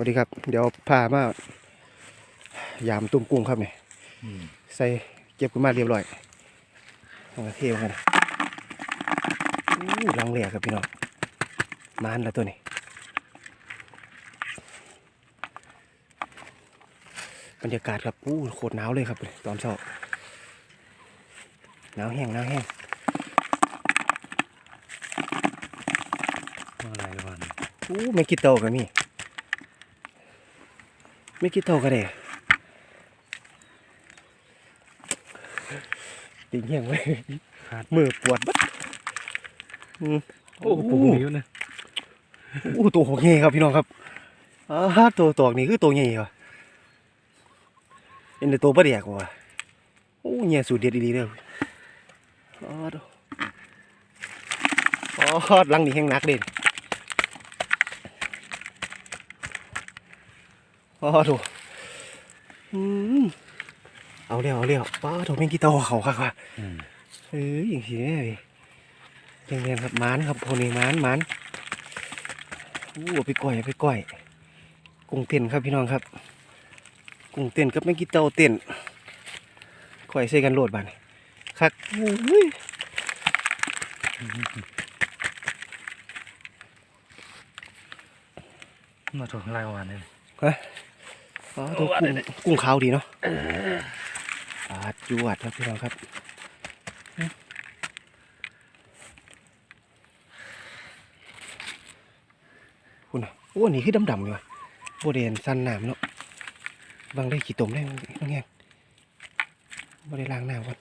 วัสดีครับ เดี๋ยวพามายามตุ้มกุ้งครับเนี่ยใส่เก็บขึ้นมาเรียบร้อยเอามาเทมันกันอู้ลังเหลียครับพี่น้องมานแล้วตัวนี้บรรยากาศครับอู้โคตรหนาวเลยครับ ตอนเช้าหนาวแห้งหนาวแห้งอะไรวันอู้ไม่กี่โตกันนี่ ไม่กี่โตกันเลยติงเหี้ยงไว้ขาดมือปวดบัดอืมโอ้โหอยู่นะอู้ตัวหกเงี้ครับพี่น้องครับอ้าตัวตอกนี่คือตัวใหญ่เหรอเป็นแต่ตัวปลาแดกว่ะโอ้เงี้ยสูตรเด็ดดีๆเด้ออ๋อดูอ๋อหลังนี่แห้งหนักเด่น อ๋อดูอืมเอาเร็วเอาเร็วป้าโถแม่งกี่ตัวเขาค่ะค่ะอืมเอ้ยอย่างที่นี่เรียนๆครับหมานครับพวกนี้หมานหมานอู้เอาไปก่อยเอาไปก่อยกุ้งเต้นครับพี่น้องครับกุ้งเต้นกับไม่กี่เตาเต้นก่อยใส่กันโหลดบานคักอุ้ยมาถูกรายวันเลย อ๋อตัวกุ้งกุ้งขาวดีเนาะปาดจวดครับพี่น้องครับคุณน่ะโอ้อันนี่คือดำๆเลยว่ะโบเดนสันน้ำเนาะบางได้ขี้ตมได้บางบางแง่บ่ได้ล้างน้ำก่อน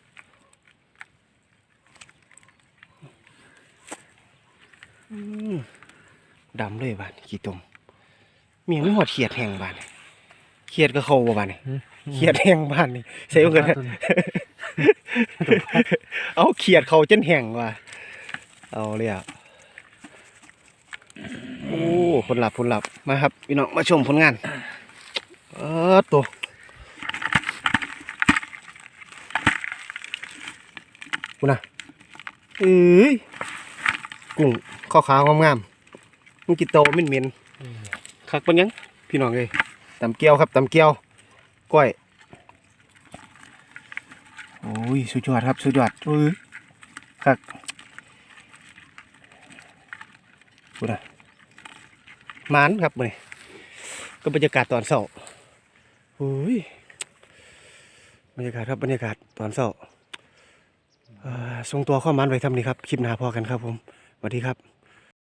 ดำเลยบานขี้ตมเมียไม่หอดเขียดแห้งบาน เขียดก็เข้าบ่บานนี่เขียดแห้งบานนี่ใส่ลงกันเอาเขียดเขาจนแห้งว่ะเอาเลยอะโอ้ผลลัพธ์ผลลัพธ์มาครับพี่น้องมาชมผลงานเออตัวกูนะเอ้ยกุ้งข้าวขาวๆงามๆมันกินโตเหม็นเหม็นๆคักเป็นยังพี่น้องเลย ตำเกียวครับตำเกียวก้อยโอ้ยสุดยอดครับสุดยอดเอ้ยคักกูนะมานครับเลยก็บรรยากาศตอนเช้าโอ้ยบรรยากาศครับบรรยากาศตอนเช้าอ่าส่งตัวข้อมันไว้ทำนี้ครับ คลิปหน้าพอกันครับผมสวัสดีครับ